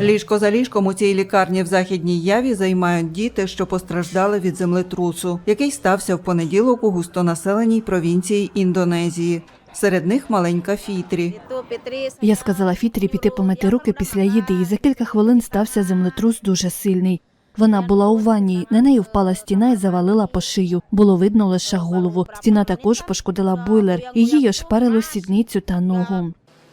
Ліжко за ліжком у цій лікарні в західній яві займають діти, що постраждали від землетрусу, який стався в понеділок у густонаселеній провінції Індонезії. Серед них маленька Фітрі. Я сказала Фітрі піти помити руки після їди, і за кілька хвилин стався землетрус дуже сильний. Вона була у ванні, на неї впала стіна і завалила по шию. Було видно лише голову. Стіна також пошкодила бойлер, і їй ошпарило сідницю та ногу.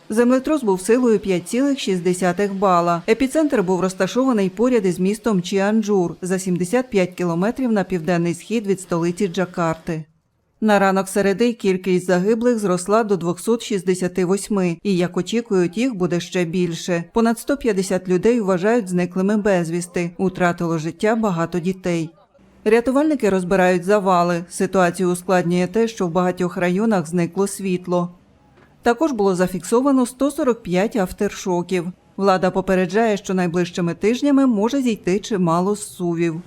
Землетрус був силою 5,6 бала. Епіцентр був розташований поряд із містом Чіанджур за 75 кілометрів на південний схід від столиці Джакарти. На ранок середи кількість загиблих зросла до 268, і, як очікують, їх буде ще більше. Понад 150 людей вважають зниклими безвісти. Утратило життя багато дітей. Рятувальники розбирають завали. Ситуацію ускладнює те, що в багатьох районах зникло світло. Також було зафіксовано 145 авторшоків. Влада попереджає, що найближчими тижнями може зійти чимало зсувів.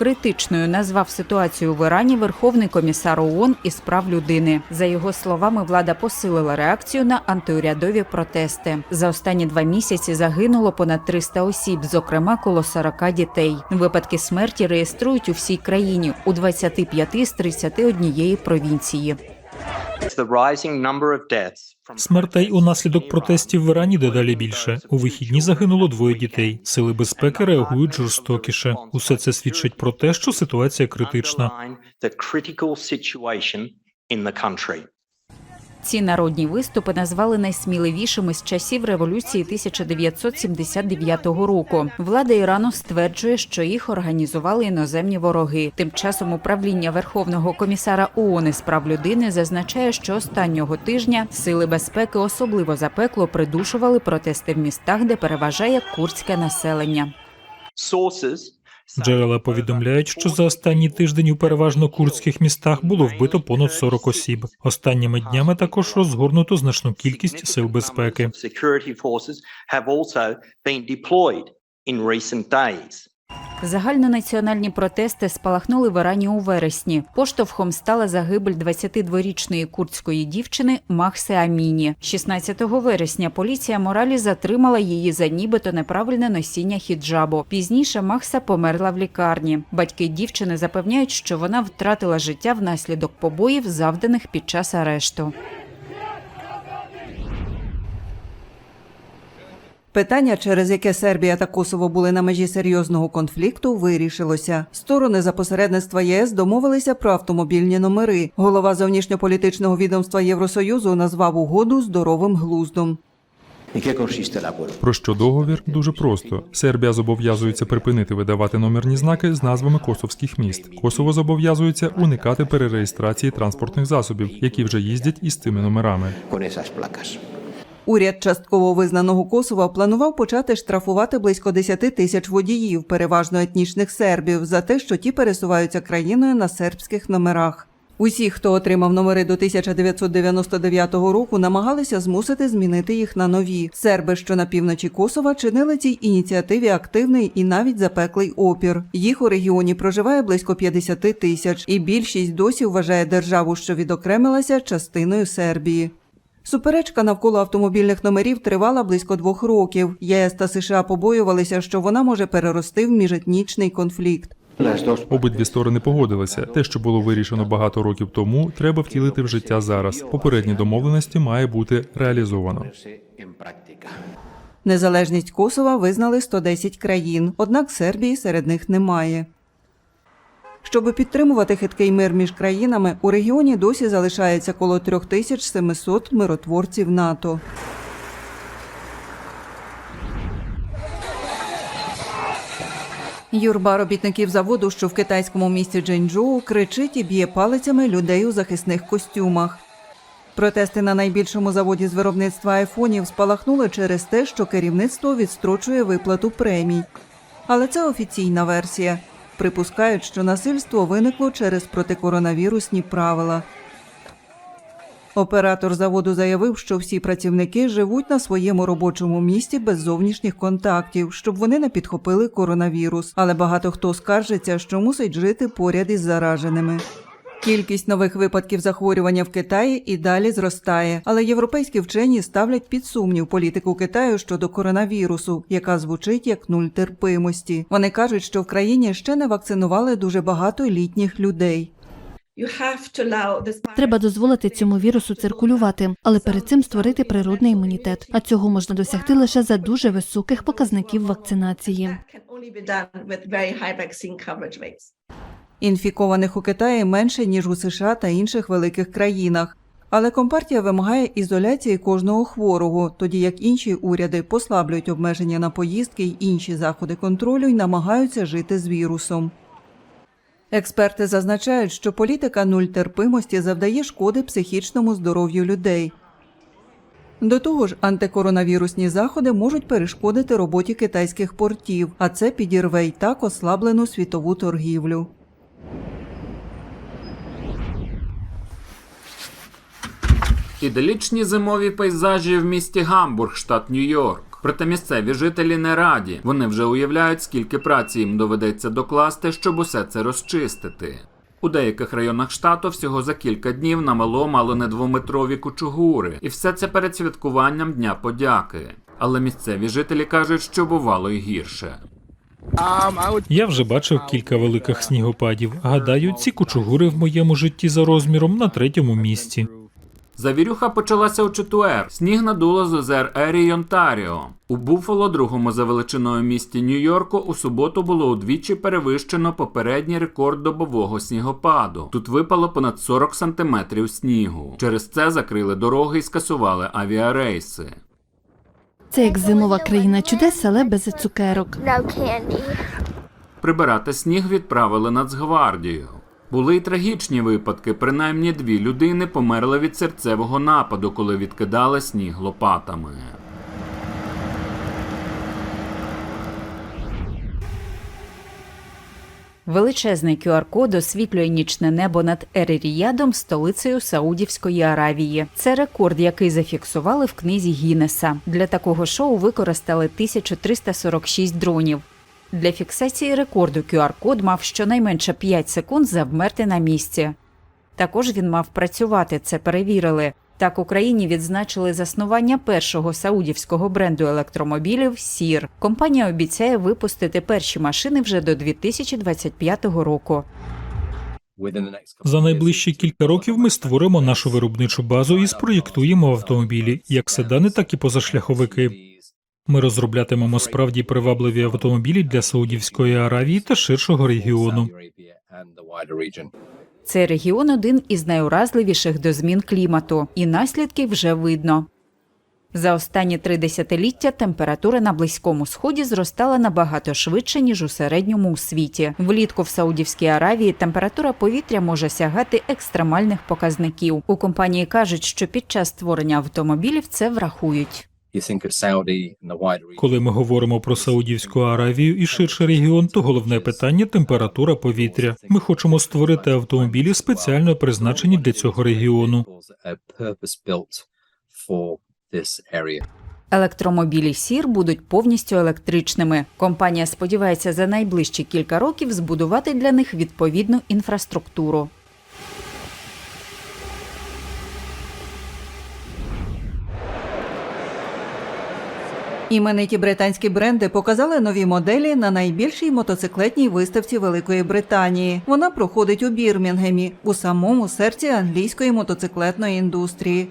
Критичною назвав ситуацію в Ірані Верховний комісар ООН із прав людини. За його словами, влада посилила реакцію на антиурядові протести. За останні два місяці загинуло понад 300 осіб, зокрема коло 40 дітей. Випадки смерті реєструють у всій країні у 25 з 31 провінції. Смертей унаслідок протестів в Ірані дедалі більше. У вихідні загинуло двоє дітей. Сили безпеки реагують жорстокіше. Усе це свідчить про те, що ситуація критична. Ці народні виступи назвали найсміливішими з часів революції 1979 року. Влада Ірану стверджує, що їх організували іноземні вороги. Тим часом управління Верховного комісара ООН із прав людини зазначає, що останнього тижня сили безпеки особливо запекло придушували протести в містах, де переважає курдське населення. Sources Джерела повідомляють, що за останній тиждень у переважно курдських містах було вбито понад 40 осіб. Останніми днями також розгорнуто значну кількість сил безпеки. Загальнонаціональні протести спалахнули в Ірані у вересні. Поштовхом стала загибель 22-річної курдської дівчини Махси Аміні. 16 вересня поліція Моралі затримала її за нібито неправильне носіння хіджабу. Пізніше Махса померла в лікарні. Батьки дівчини запевняють, що вона втратила життя внаслідок побоїв, завданих під час арешту. Питання, через яке Сербія та Косово були на межі серйозного конфлікту, вирішилося. Сторони за посередництва ЄС домовилися про автомобільні номери. Голова зовнішньополітичного відомства Євросоюзу назвав угоду здоровим глуздом. Про що договір? Дуже просто. Сербія зобов'язується припинити видавати номерні знаки з назвами косовських міст. Косово зобов'язується уникати перереєстрації транспортних засобів, які вже їздять із цими номерами. Уряд частково визнаного Косова планував почати штрафувати близько 10 тисяч водіїв, переважно етнічних сербів, за те, що ті пересуваються країною на сербських номерах. Усі, хто отримав номери до 1999 року, намагалися змусити змінити їх на нові. Серби, що на півночі Косова, чинили цій ініціативі активний і навіть запеклий опір. Їх у регіоні проживає близько 50 тисяч, і більшість досі вважає державу, що відокремилася частиною Сербії. Суперечка навколо автомобільних номерів тривала близько двох років. ЄС та США побоювалися, що вона може перерости в міжетнічний конфлікт. Обидві сторони погодилися. Те, що було вирішено багато років тому, треба втілити в життя зараз. Попередні домовленості має бути реалізовано. Незалежність Косова визнали 110 країн, однак Сербії серед них немає. Щоб підтримувати хиткий мир між країнами, у регіоні досі залишається коло 3700 миротворців НАТО. Юрба робітників заводу, що в китайському місті Дженчжоу, кричить і б'є палицями людей у захисних костюмах. Протести на найбільшому заводі з виробництва айфонів спалахнули через те, що керівництво відстрочує виплату премій. Але це офіційна версія. Припускають, що насильство виникло через протикоронавірусні правила. Оператор заводу заявив, що всі працівники живуть на своєму робочому місці без зовнішніх контактів, щоб вони не підхопили коронавірус. Але багато хто скаржиться, що мусить жити поряд із зараженими. Кількість нових випадків захворювання в Китаї і далі зростає, але європейські вчені ставлять під сумнів політику Китаю щодо коронавірусу, яка звучить як нуль терпимості. Вони кажуть, що в країні ще не вакцинували дуже багато літніх людей. Треба дозволити цьому вірусу циркулювати, але перед цим створити природний імунітет. А цього можна досягти лише за дуже високих показників вакцинації. Інфікованих у Китаї менше ніж у США та інших великих країнах. Але компартія вимагає ізоляції кожного хворого, тоді як інші уряди послаблюють обмеження на поїздки й інші заходи контролю й намагаються жити з вірусом. Експерти зазначають, що політика нуль терпимості завдає шкоди психічному здоров'ю людей. До того ж, антикоронавірусні заходи можуть перешкодити роботі китайських портів, а це підірве й так ослаблену світову торгівлю. Іделічні зимові пейзажі в місті Гамбург, штат Нью-Йорк. Проте місцеві жителі не раді. Вони вже уявляють, скільки праці їм доведеться докласти, щоб усе це розчистити. У деяких районах штату всього за кілька днів намело мало не двометрові кучугури, і все це перед святкуванням Дня подяки. Але місцеві жителі кажуть, що бувало й гірше. Я вже бачив кілька великих снігопадів. Гадаю, ці кучугури в моєму житті за розміром на третьому місці. Завірюха почалася у четвер. Сніг надуло з озер Ері й Онтаріо. У Буфало, другому за величиною місті Нью-Йорку, у суботу було удвічі перевищено попередній рекорд добового снігопаду. Тут випало понад 40 сантиметрів снігу. Через це закрили дороги і скасували авіарейси. Це як зимова країна чудес, але без цукерок. Прибирати сніг відправили Нацгвардію. Були й трагічні випадки. Принаймні дві людини померли від серцевого нападу, коли відкидали сніг лопатами. Величезний QR-код освітлює нічне небо над Ер-Ріядом, столицею Саудівської Аравії. Це рекорд, який зафіксували в книзі Гіннеса. Для такого шоу використали 1346 дронів. Для фіксації рекорду QR-код мав щонайменше 5 секунд завмерти на місці. Також він мав працювати, це перевірили. Так Україні відзначили заснування першого саудівського бренду електромобілів Сір. Компанія обіцяє випустити перші машини вже до 2025 року. За найближчі кілька років ми створимо нашу виробничу базу і спроєктуємо автомобілі, як седани, так і позашляховики. Ми розроблятимемо справді привабливі автомобілі для Саудівської Аравії та ширшого регіону. Цей регіон один із найуразливіших до змін клімату, і наслідки вже видно. За останні три десятиліття температура на близькому сході зростала набагато швидше ніж у середньому у світі. Влітку в Саудівській Аравії температура повітря може сягати екстремальних показників. У компанії кажуть, що під час створення автомобілів це врахують. Коли ми говоримо про Саудівську Аравію і ширший регіон, то головне питання температура повітря. Ми хочемо створити автомобілі спеціально призначені для цього регіону. Електромобілі Сір будуть повністю електричними. Компанія сподівається за найближчі кілька років збудувати для них відповідну інфраструктуру. Імениті британські бренди показали нові моделі на найбільшій мотоциклетній виставці Великої Британії. Вона проходить у Бірмінгемі, у самому серці англійської мотоциклетної індустрії.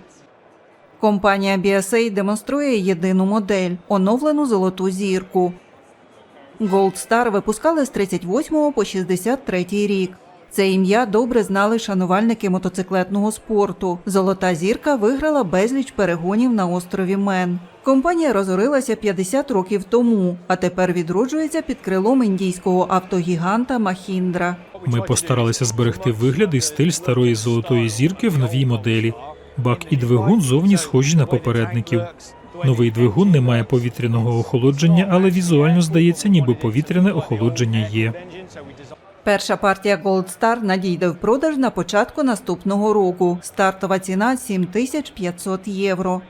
Компанія BSA демонструє єдину модель оновлену золоту зірку. Gold Star випускали з 38 по 63 рік. Це ім'я добре знали шанувальники мотоциклетного спорту. Золота зірка виграла безліч перегонів на острові Мен. Компанія розорилася 50 років тому, а тепер відроджується під крилом індійського автогіганта Махіндра. Ми постаралися зберегти вигляд і стиль старої золотої зірки в новій моделі. Бак і двигун зовні схожі на попередників. Новий двигун не має повітряного охолодження, але візуально здається, ніби повітряне охолодження є. Перша партія Gold Star надійде в продаж на початку наступного року. Стартова ціна 7500 євро.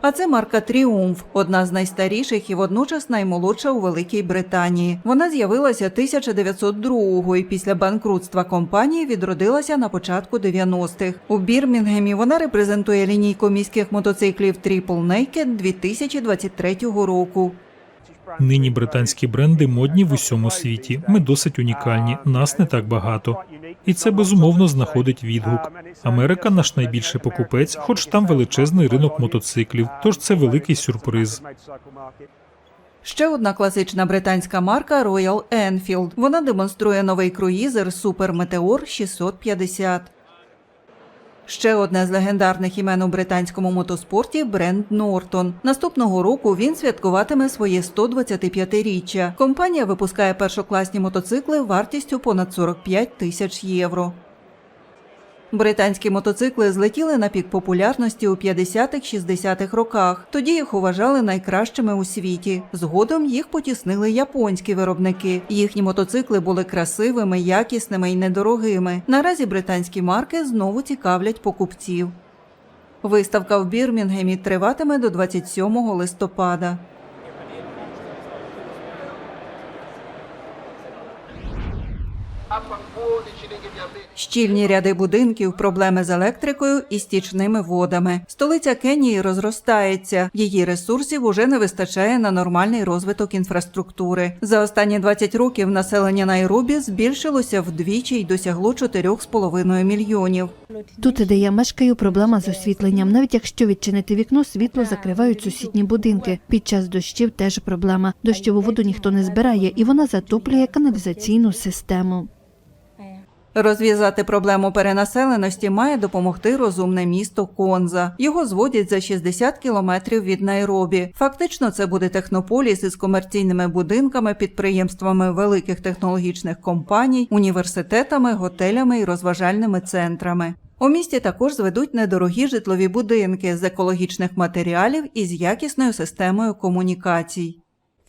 А це марка Тріумф, одна з найстаріших і водночас наймолодша у Великій Британії. Вона з'явилася 1902-го і після банкрутства компанії відродилася на початку 90-х. У Бірмінгемі вона репрезентує лінійку міських мотоциклів Triple Naked 2023 року. Нині британські бренди модні в усьому світі. Ми досить унікальні, нас не так багато. І це безумовно знаходить відгук. Америка наш найбільший покупець, хоч там величезний ринок мотоциклів. Тож це великий сюрприз. Ще одна класична британська марка Royal Enfield. Вона демонструє новий круїзер Super Meteor 650. Ще одне з легендарних імен у британському мотоспорті бренд Нортон. Наступного року він святкуватиме своє 125-річчя. Компанія випускає першокласні мотоцикли вартістю понад 45 тисяч євро. Британські мотоцикли злетіли на пік популярності у 50-60-х роках. Тоді їх вважали найкращими у світі. Згодом їх потіснили японські виробники. Їхні мотоцикли були красивими, якісними і недорогими. Наразі британські марки знову цікавлять покупців. Виставка в Бірмінгемі триватиме до 27 листопада. Щільні ряди будинків, проблеми з електрикою і стічними водами. Столиця Кенії розростається. Її ресурсів уже не вистачає на нормальний розвиток інфраструктури. За останні 20 років населення Найробі збільшилося вдвічі й досягло 4,5 мільйонів. Тут, де я мешкаю, проблема з освітленням. Навіть якщо відчинити вікно, світло закривають сусідні будинки. Під час дощів теж проблема. Дощову воду ніхто не збирає, і вона затоплює каналізаційну систему. Розв'язати проблему перенаселеності має допомогти розумне місто Конза. Його зводять за 60 кілометрів від Найробі. Фактично, це буде технополіс із комерційними будинками, підприємствами великих технологічних компаній, університетами, готелями і розважальними центрами. У місті також зведуть недорогі житлові будинки з екологічних матеріалів і з якісною системою комунікацій.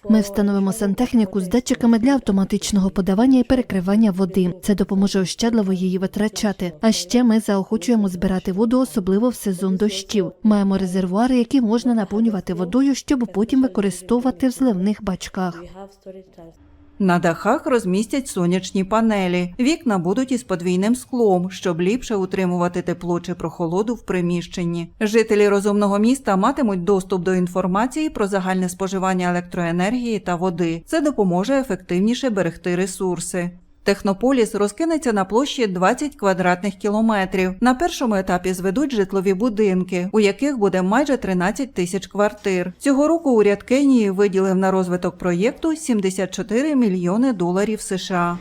Ми встановимо сантехніку з датчиками для автоматичного подавання і перекривання води. Це допоможе ощадливо її витрачати. А ще ми заохочуємо збирати воду, особливо в сезон дощів. Маємо резервуари, які можна наповнювати водою, щоб потім використовувати в зливних бачках. На дахах розмістять сонячні панелі. Вікна будуть із подвійним склом, щоб ліпше утримувати тепло чи прохолоду в приміщенні. Жителі розумного міста матимуть доступ до інформації про загальне споживання електроенергії та води. Це допоможе ефективніше берегти ресурси. Технополіс розкинеться на площі 20 квадратних кілометрів. На першому етапі зведуть житлові будинки, у яких буде майже 13 тисяч квартир. Цього року уряд Кенії виділив на розвиток проєкту 74 мільйони доларів США.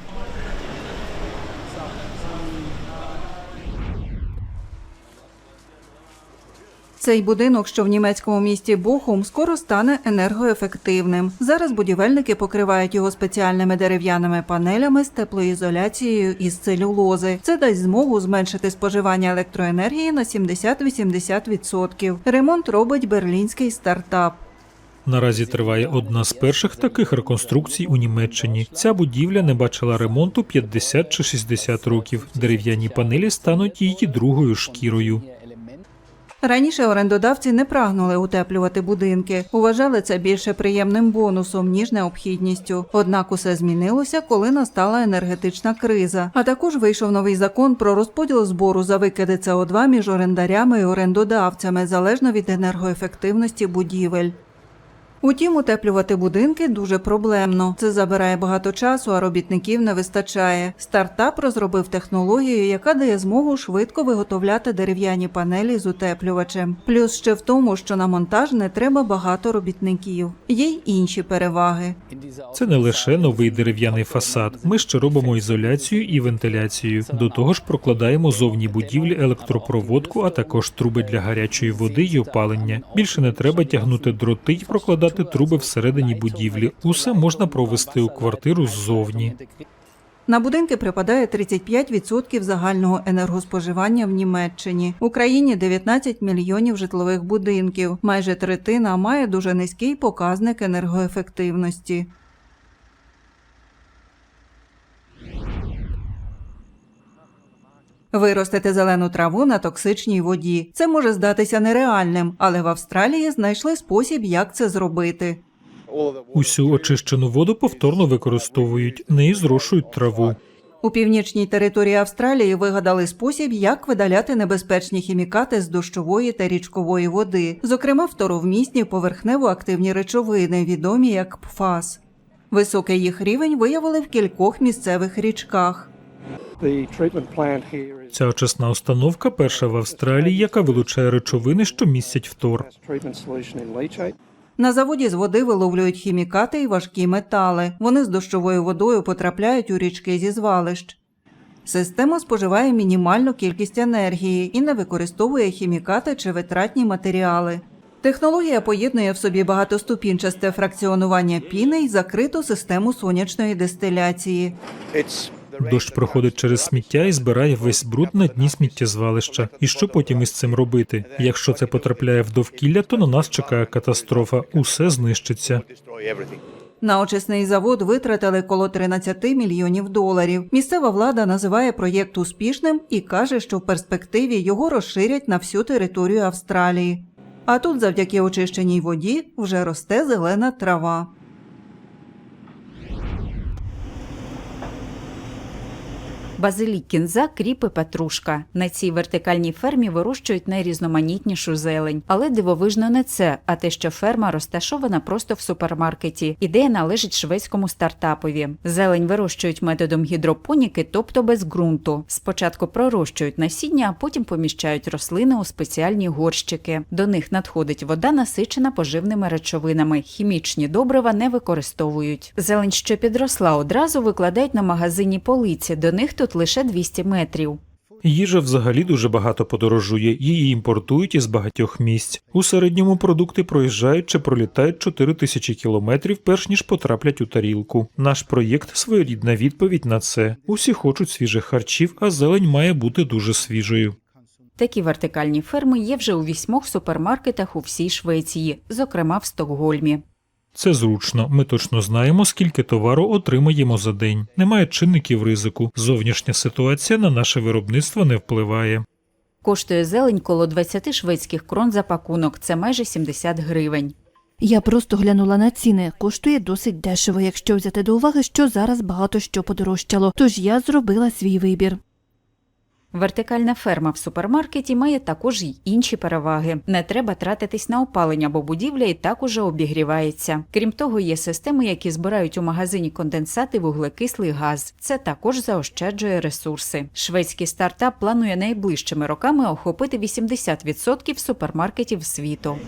Цей будинок, що в німецькому місті Бохум, скоро стане енергоефективним. Зараз будівельники покривають його спеціальними дерев'яними панелями з теплоізоляцією із целюлози. Це дасть змогу зменшити споживання електроенергії на 70-80%. Ремонт робить берлінський стартап. Наразі триває одна з перших таких реконструкцій у Німеччині. Ця будівля не бачила ремонту 50 чи 60 років. Дерев'яні панелі стануть її другою шкірою. Раніше орендодавці не прагнули утеплювати будинки, вважали це більше приємним бонусом ніж необхідністю. Однак усе змінилося, коли настала енергетична криза. А також вийшов новий закон про розподіл збору за викиди СО2 між орендарями і орендодавцями залежно від енергоефективності будівель. Утім, утеплювати будинки дуже проблемно. Це забирає багато часу, а робітників не вистачає. Стартап розробив технологію, яка дає змогу швидко виготовляти дерев'яні панелі з утеплювачем. Плюс ще в тому, що на монтаж не треба багато робітників. Є й інші переваги. Це не лише новий дерев'яний фасад. Ми ще робимо ізоляцію і вентиляцію. До того ж, прокладаємо зовні будівлі електропроводку, а також труби для гарячої води й опалення. Більше не треба тягнути дроти й прокладати труби всередині будівлі. Усе можна провести у квартиру ззовні. На будинки припадає 35% загального енергоспоживання в Німеччині. В Україні 19 мільйонів житлових будинків. Майже третина має дуже низький показник енергоефективності. Виростити зелену траву на токсичній воді. Це може здатися нереальним, але в Австралії знайшли спосіб, як це зробити. Усю очищену воду повторно використовують, нею зрошують траву. У північній території Австралії вигадали спосіб, як видаляти небезпечні хімікати з дощової та річкової води, зокрема фторовмісні поверхнево-активні речовини, відомі як ПФАС. Високий їх рівень виявили в кількох місцевих річках. Ця очисна установка перша в Австралії, яка вилучає речовини, що містять фтор. На заводі з води виловлюють хімікати і важкі метали. Вони з дощовою водою потрапляють у річки зі звалищ. Система споживає мінімальну кількість енергії і не використовує хімікати чи витратні матеріали. Технологія поєднує в собі багатоступінчасте фракціонування піни і закриту систему сонячної дистиляції. Дощ проходить через сміття і збирає весь бруд на дні сміттєзвалища. І що потім із цим робити? Якщо це потрапляє в довкілля, то на нас чекає катастрофа. Усе знищиться. На очисний завод витратили коло 13 мільйонів доларів. Місцева влада називає проєкт успішним і каже, що в перспективі його розширять на всю територію Австралії. А тут, завдяки очищеній воді, вже росте зелена трава. Базилік кінза, кріпи, петрушка. На цій вертикальній фермі вирощують найрізноманітнішу зелень. Але дивовижно не це, а те, що ферма розташована просто в супермаркеті. Ідея належить шведському стартапові. Зелень вирощують методом гідропоніки, тобто без ґрунту. Спочатку пророщують насіння, а потім поміщають рослини у спеціальні горщики. До них надходить вода, насичена поживними речовинами. Хімічні добрива не використовують. Зелень, що підросла, одразу викладають на магазині полиці. До них тут лише 200 метрів. Їжа взагалі дуже багато подорожує, її імпортують із багатьох місць. У середньому продукти проїжджають чи пролітають 4 тисячі кілометрів, перш ніж потраплять у тарілку. Наш проєкт своєрідна відповідь на це. Усі хочуть свіжих харчів, а зелень має бути дуже свіжою. Такі вертикальні ферми є вже у вісьмох супермаркетах у всій Швеції, зокрема в Стокгольмі. Це зручно. Ми точно знаємо, скільки товару отримаємо за день. Немає чинників ризику. Зовнішня ситуація на наше виробництво не впливає. Коштує зелень коло 20 шведських крон за пакунок, це майже 70 гривень. Я просто глянула на ціни. Коштує досить дешево, якщо взяти до уваги, що зараз багато що подорожчало. Тож я зробила свій вибір. Вертикальна ферма в супермаркеті має також й інші переваги. Не треба тратитись на опалення, бо будівля і так уже обігрівається. Крім того, є системи, які збирають у магазині конденсат і вуглекислий газ. Це також заощаджує ресурси. Шведський стартап планує найближчими роками охопити 80% супермаркетів світу.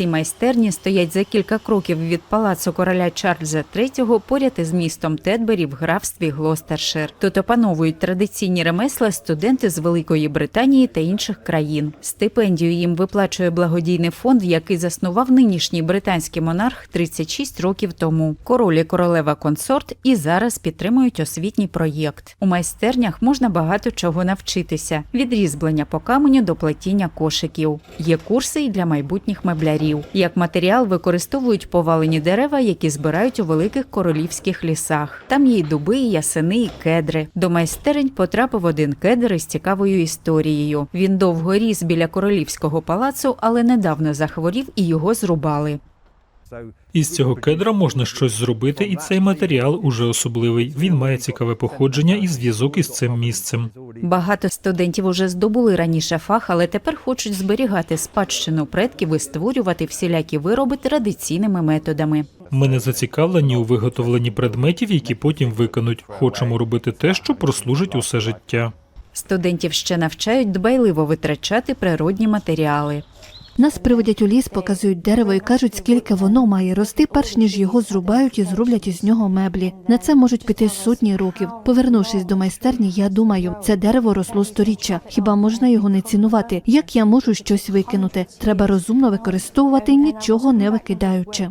Ці майстерні стоять за кілька кроків від палацу короля Чарльза III поряд із містом Тедбері в графстві Глостершир. Тут опановують традиційні ремесла студенти з Великої Британії та інших країн. Стипендію їм виплачує благодійний фонд, який заснував нинішній британський монарх 36 років тому. Король і королева консорт і зараз підтримують освітній проєкт. У майстернях можна багато чого навчитися: від різьблення по каменю до плетіння кошиків. Є курси і для майбутніх меблярів. Як матеріал використовують повалені дерева, які збирають у великих королівських лісах. Там є й дуби, і ясени, і кедри. До майстерень потрапив один кедр із цікавою історією. Він довго ріс біля королівського палацу, але недавно захворів і його зрубали. Із цього кедра можна щось зробити, і цей матеріал уже особливий. Він має цікаве походження і зв'язок із цим місцем. Багато студентів уже здобули раніше фах, але тепер хочуть зберігати спадщину предків і створювати всілякі вироби традиційними методами. Ми не зацікавлені у виготовленні предметів, які потім виконуть. Хочемо робити те, що прослужить усе життя. Студентів ще навчають дбайливо витрачати природні матеріали. Нас приводять у ліс, показують дерево і кажуть, скільки воно має рости, перш ніж його зрубають і зроблять із нього меблі. На це можуть піти сотні років. Повернувшись до майстерні, я думаю, це дерево росло сторіччя. Хіба можна його не цінувати? Як я можу щось викинути? Треба розумно використовувати, нічого не викидаючи.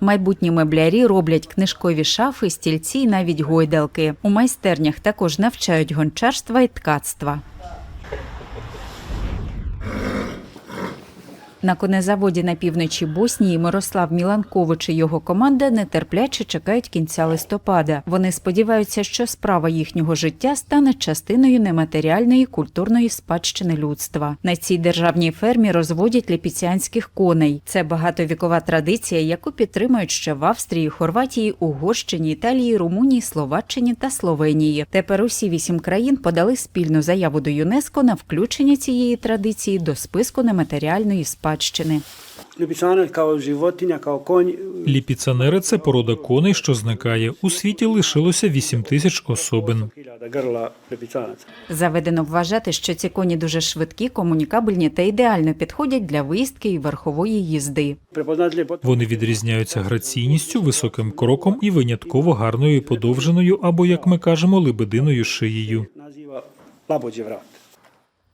Майбутні меблярі роблять книжкові шафи, стільці і навіть гойдалки. У майстернях також навчають гончарства і ткацтва. На конезаводі на півночі Боснії Мирослав Міланкович і його команда нетерпляче чекають кінця листопада. Вони сподіваються, що справа їхнього життя стане частиною нематеріальної культурної спадщини людства. На цій державній фермі розводять ліпіціанських коней. Це багатовікова традиція, яку підтримують ще в Австрії, Хорватії, Угорщині, Італії, Румунії, Словаччині та Словенії. Тепер усі вісім країн подали спільну заяву до ЮНЕСКО на включення цієї традиції до списку нематеріальної спадщини. Životinja. Ліпіцанери це порода коней, що зникає. У світі лишилося 8 тисяч особин. Заведено вважати, що ці коні дуже швидкі, комунікабельні та ідеально підходять для виїздки і верхової їзди. Вони відрізняються граційністю, високим кроком і винятково гарною подовженою або, як ми кажемо, лебединою шиєю.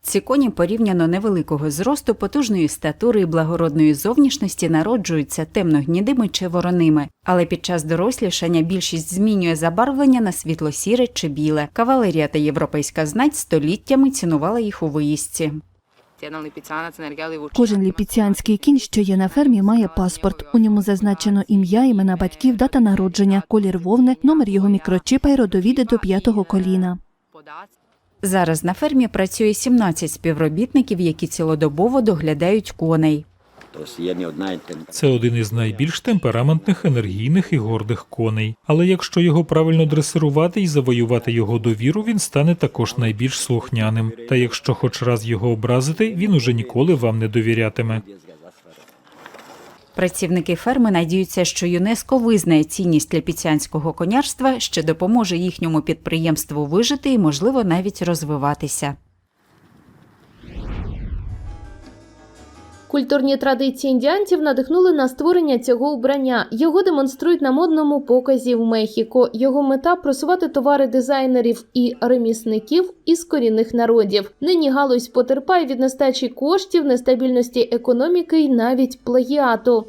Ці коні порівняно невеликого зросту, потужної статури і благородної зовнішності народжуються темногнідими чи вороними, але під час дорослішання більшість змінює забарвлення на світло-сіре чи біле. Кавалерія та європейська знать століттями цінувала їх у виїздці. Кожен ліпіціанський кінь, що є на фермі, має паспорт. У ньому зазначено ім'я, імена батьків, дата народження, колір вовни, номер його мікрочипа й родовіди до п'ятого коліна. Зараз на фермі працює 17 співробітників, які цілодобово доглядають коней. Це один із найбільш темпераментних, енергійних і гордих коней. Але якщо його правильно дресирувати і завоювати його довіру, він стане також найбільш слухняним. Та якщо хоч раз його образити, він уже ніколи вам не довірятиме. Працівники ферми надіються, що ЮНЕСКО визнає цінність ліпіцянського конярства, що допоможе їхньому підприємству вижити і, можливо, навіть розвиватися. Культурні традиції індіанців надихнули на створення цього убрання. Його демонструють на модному показі в Мехіко. Його мета просувати товари дизайнерів і ремісників із корінних народів. Нині галузь потерпає від нестачі коштів, нестабільності економіки і навіть плагіату.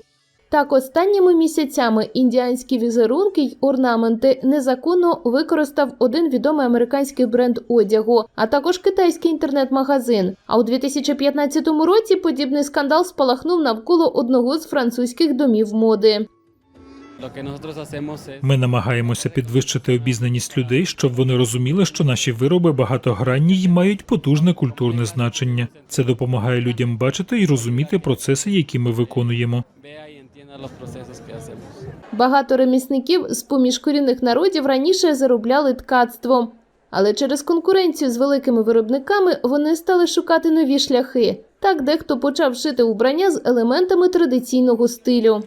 Так, останніми місяцями індіанські візерунки й орнаменти незаконно використав один відомий американський бренд одягу, а також китайський інтернет-магазин. А у 2015 році подібний скандал спалахнув навколо одного з французьких домів моди. Ми намагаємося підвищити обізнаність людей, щоб вони розуміли, що наші вироби багатогранні й мають потужне культурне значення. Це допомагає людям бачити і розуміти процеси, які ми виконуємо. Багато ремісників з поміж корінних народів раніше заробляли ткацтвом. Але через конкуренцію з великими виробниками вони стали шукати нові шляхи. Так дехто почав шити убрання з елементами традиційного стилю.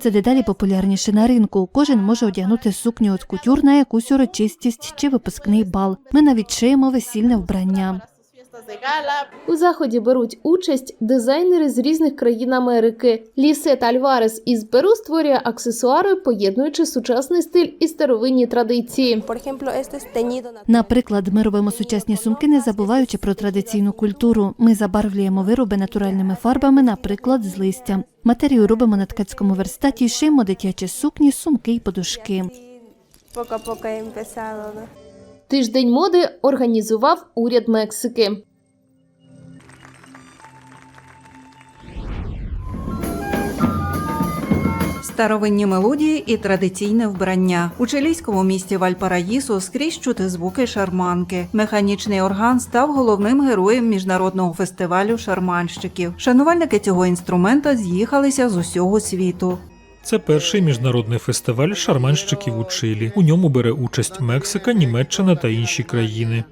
Це дедалі популярніше на ринку. Кожен може одягнути сукню от кутюр на якусь урочистість чи випускний бал. Ми навіть шиємо весільне вбрання. У заході беруть участь дизайнери з різних країн Америки. Лісет Альварес із Перу створює аксесуари, поєднуючи сучасний стиль і старовинні традиції. Наприклад, ми робимо сучасні сумки, не забуваючи про традиційну культуру. Ми забарвлюємо вироби натуральними фарбами, наприклад, з листя. Матерію робимо на ткацькому верстаті, шиємо дитячі сукні, сумки й подушки. Пока-пока їм писала. Тиждень моди організував уряд Мексики. Старовинні мелодії і традиційне вбрання у чилійському місті Вальпараїсу скрізь чути звуки шарманки. Механічний орган став головним героєм міжнародного фестивалю шарманщиків. Шанувальники цього інструмента з'їхалися з усього світу. Це перший міжнародний фестиваль шарманщиків у Чилі. У ньому бере участь Мексика, Німеччина та інші країни.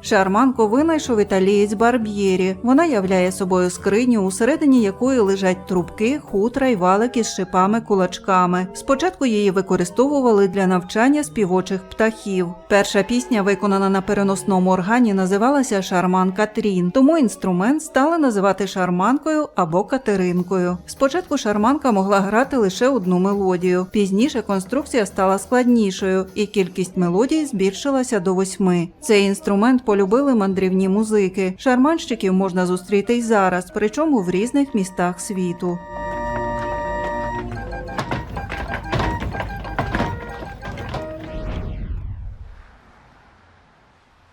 Шарманку винайшов італієць Барб'єрі. Вона являє собою скриню, усередині якої лежать трубки, хутра й валики з шипами-кулачками. Спочатку її використовували для навчання співочих птахів. Перша пісня, виконана на переносному органі, називалася Шарман Катрін, тому інструмент стали називати шарманкою або катеринкою. Спочатку шарманка могла грати лише одну мелодію. Пізніше конструкція стала складнішою, і кількість мелодій збільшилася до восьми. Цей інструмент полюбили мандрівні музики. Шарманщиків можна зустріти й зараз, причому в різних містах світу.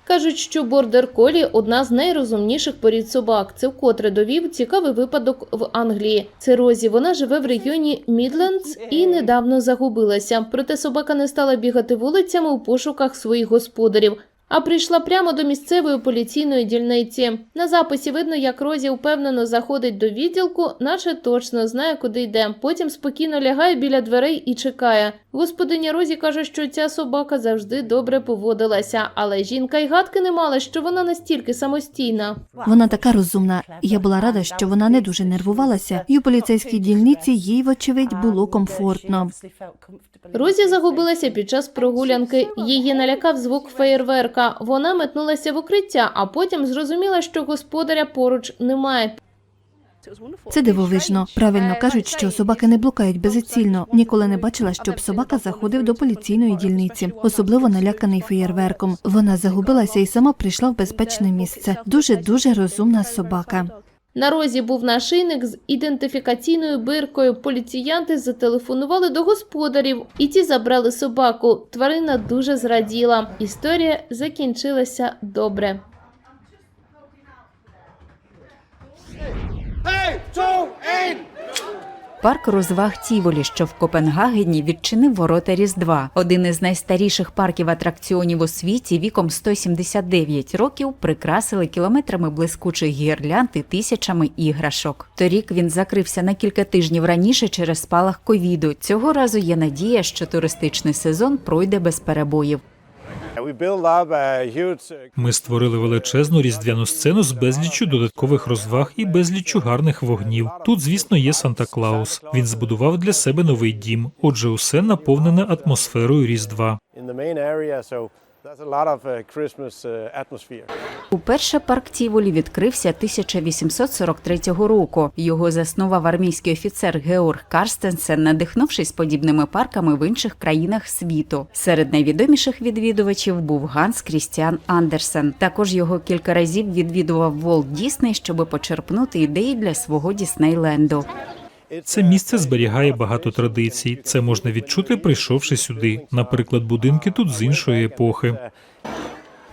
кажуть, що бордер колі одна з найрозумніших порід собак. Це вкотре довів цікавий випадок в Англії. Це Розі. Вона живе в регіоні Мідлендс і недавно загубилася. Проте собака не стала бігати вулицями у пошуках своїх господарів. А прийшла прямо до місцевої поліційної дільниці. На записі видно, як Розі впевнено заходить до відділку, наче точно знає, куди йде. Потім спокійно лягає біля дверей і чекає. Господиня Розі каже, що ця собака завжди добре поводилася, але жінка й гадки не мала, що вона настільки самостійна. Вона така розумна. Я була рада, що вона не дуже нервувалася, і у поліцейській дільниці їй, вочевидь, було комфортно. Розі загубилася під час прогулянки. Її налякав звук феєрверка. Вона метнулася в укриття, а потім зрозуміла, що господаря поруч немає. Це дивовижно. Правильно кажуть, що собаки не блукають безцільно. Ніколи не бачила, щоб собака заходив до поліційної дільниці, особливо наляканий феєрверком. Вона загубилася і сама прийшла в безпечне місце. Дуже дуже розумна собака. На розі був нашийник з ідентифікаційною биркою. Поліціянти зателефонували до господарів, і ті забрали собаку. Тварина дуже зраділа. Історія закінчилася добре. Парк розваг Тіволі, що в Копенгагені, відчинив ворота Різдва. Один із найстаріших парків атракціонів у світі віком 179 років прикрасили кілометрами блискучих гірлянд і тисячами іграшок. Торік він закрився на кілька тижнів раніше через спалах ковіду. Цього разу є надія, що туристичний сезон пройде без перебоїв. Ми створили величезну різдвяну сцену з безліччю додаткових розваг і безліччю гарних вогнів. Тут, звісно, є Санта Клаус. Він збудував для себе новий дім. Отже, усе наповнене атмосферою Різдва. Уперше парк Тіволі відкрився 1843 року. Його заснував армійський офіцер Георг Карстенсен, надихнувшись подібними парками в інших країнах світу. Серед найвідоміших відвідувачів був Ганс Крістіан Андерсен. Також його кілька разів відвідував Волт Дісней, щоб почерпнути ідеї для свого Діснейленду. Це місце зберігає багато традицій. Це можна відчути, прийшовши сюди. Наприклад, будинки тут з іншої епохи.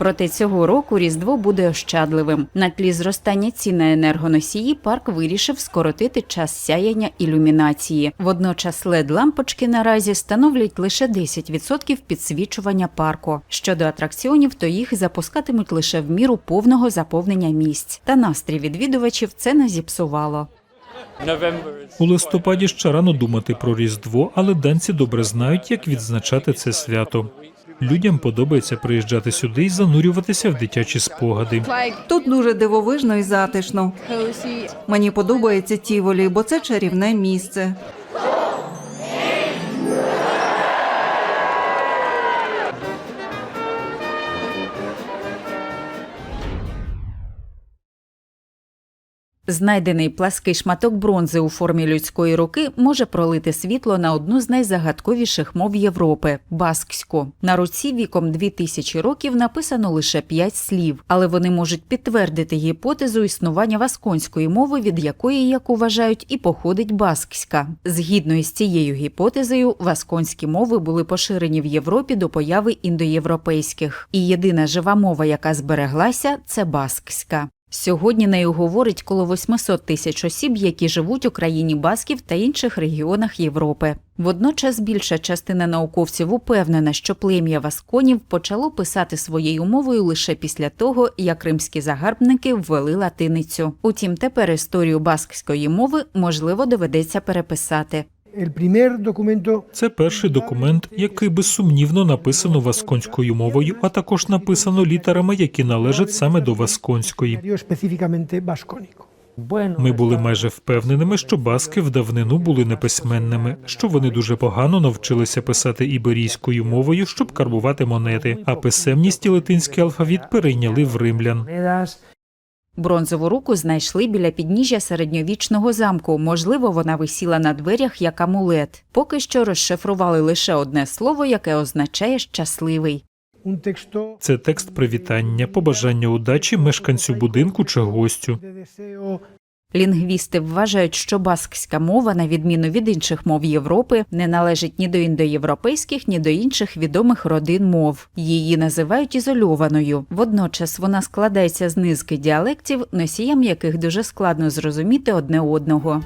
Проте цього року Різдво буде ощадливим. На тлі зростання цін на енергоносії парк вирішив скоротити час сяяння ілюмінації. Водночас led лампочки наразі становлять лише 10% підсвічування парку. Щодо атракціонів, то їх запускатимуть лише в міру повного заповнення місць. Та настрій відвідувачів це не зіпсувало. У листопаді ще рано думати про Різдво, але данці добре знають, як відзначати це свято. Людям подобається приїжджати сюди і занурюватися в дитячі спогади. Тут дуже дивовижно і затишно. Мені подобається Тіволі, бо це чарівне місце. Знайдений плаский шматок бронзи у формі людської руки може пролити світло на одну з найзагадковіших мов Європи баскську. На руці віком 2000 років написано лише п'ять слів, але вони можуть підтвердити гіпотезу існування васконської мови, від якої, як вважають, і походить баскська. Згідно із цією гіпотезою, васконські мови були поширені в Європі до появи індоєвропейських, і єдина жива мова, яка збереглася, це баскська. Сьогодні нею говорить коло 800 тисяч осіб, які живуть у країні Басків та інших регіонах Європи. Водночас більша частина науковців упевнена, що плем'я Васконів почало писати своєю мовою лише після того, як римські загарбники ввели латиницю. Утім, тепер історію баскської мови можливо доведеться переписати. Це перший документ, який безсумнівно написано васконською мовою, а також написано літерами, які належать саме до васконської. Ми були майже впевненими, що баски в давнину були неписьменними, що вони дуже погано навчилися писати іберійською мовою, щоб карбувати монети, а писемність і латинський алфавіт перейняли в римлян. Бронзову руку знайшли біля підніжжя середньовічного замку. Можливо, вона висіла на дверях як амулет. Поки що розшифрували лише одне слово, яке означає щасливий. Це текст привітання, побажання удачі мешканцю будинку чи гостю. Лінгвісти вважають, що баскська мова, на відміну від інших мов Європи, не належить ні до індоєвропейських, ні до інших відомих родин мов. Її називають ізольованою. Водночас вона складається з низки діалектів, носіям яких дуже складно зрозуміти одне одного.